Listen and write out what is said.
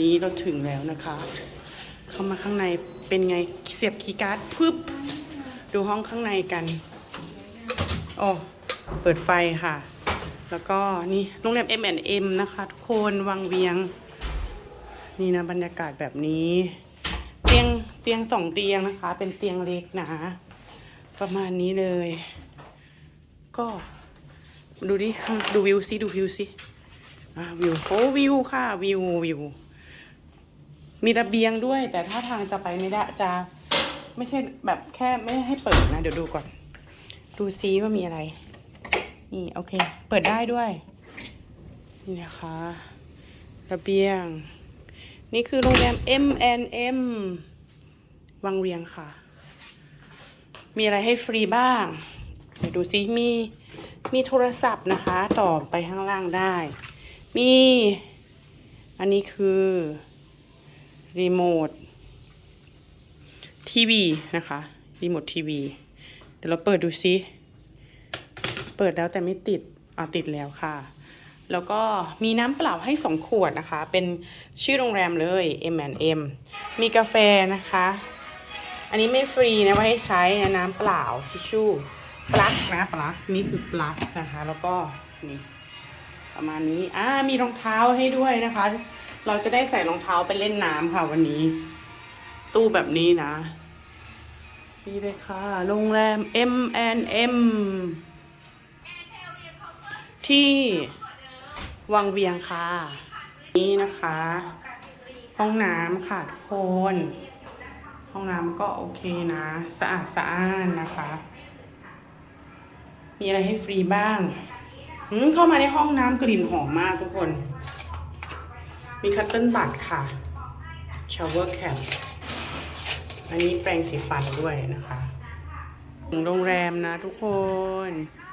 นี้เราถึงแล้วนะคะ เข้ามาข้างในเป็นไงเสียบคีย์การ์ดปึ๊บ ดูห้องข้างในกันโอ้เปิดไฟค่ะ แล้วก็นี่โรงแรม M&M นะคะทุกคนวังเวียง นี่นะบรรยากาศแบบนี้ เตียงเตียงสองเตียงนะคะ เป็นเตียงเล็กนะ ประมาณนี้เลย ก็ ดูดิดูวิวซิดูวิวซิวิวโอ้วิวค่ะวิววิวมีระเบียงด้วย แต่ถ้าทางจะไปไม่ได้จะไม่ใช่แบบแค่ไม่ให้เปิดนะ เดี๋ยวดูก่อน ดูซิว่ามีอะไร นี่โอเค เปิดได้ด้วย นี่นะคะ ระเบียง นี่คือโรงแรม M N M วังเวียงค่ะ มีอะไรให้ฟรีบ้าง เดี๋ยวดูซิมีมีโทรศัพท์นะคะ ต่อไปข้างล่างได้ มี อันนี้คือ รีโมททีวีนะคะ รีโมททีวี เดี๋ยวเราเปิดดูซิเปิดแล้วแต่ไม่ติดอ่าติดแล้วค่ะ แล้วก็มีน้ำเปล่าให้สองขวดนะคะ เป็นชื่อโรงแรมเลย M&M มีกาแฟนะคะ อันนี้ไม่ฟรีนะไว้ให้ใช้นะน้ำเปล่าทิชชู่ ปลั๊กนะปลั๊กนี่คือปลั๊กนะคะ แล้วก็นี่ประมาณนี้อ่ามีรองเท้าให้ด้วยนะคะ เราจะได้ใส่รองเท้าไปเล่นน้ำค่ะวันนี้ ตู้แบบนี้นะนี่เลยค่ะโรงแรม M N M ที่วังเวียงค่ะ นี่นะคะ ห้องน้ำค่ะทุกคน ห้องน้ำก็โอเคนะ สะอาดสะอ้านนะคะ มีอะไรให้ฟรีบ้างอืมเข้ามาในห้องน้ำกลิ่นหอมมากทุกคน มีคัตเติ้ลบัตค่ะชาวเวอร์แคปอันนี้แปรงสีฟันด้วยนะคะโรงแรมนะทุกคน